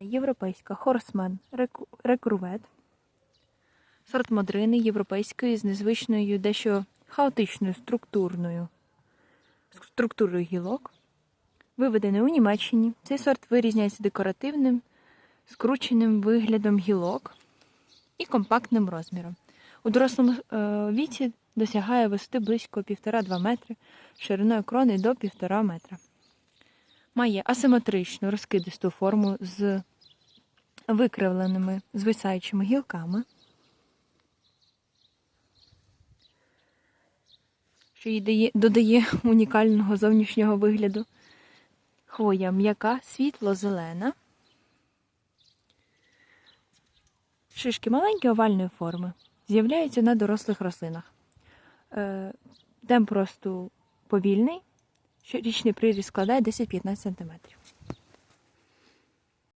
Європейська Хорсмен Рекрувет. Сорт модрини європейської з незвичною дещо хаотичною структурною структурою гілок. Виведений у Німеччині. Цей сорт вирізняється декоративним, скрученим виглядом гілок і компактним розміром. У дорослому е, віці досягає висоти близько 1,5-2 метри, шириною крони до 1,5 метра. Має асиметричну розкидисту форму з викривленими звисаючими гілками, що їй додає унікального зовнішнього вигляду. Хвоя м'яка, світло-зелена. Шишки маленькі овальної форми. З'являються на дорослих рослинах. Е, Темп росту повільний. Щорічний приріст складає 10-15 см.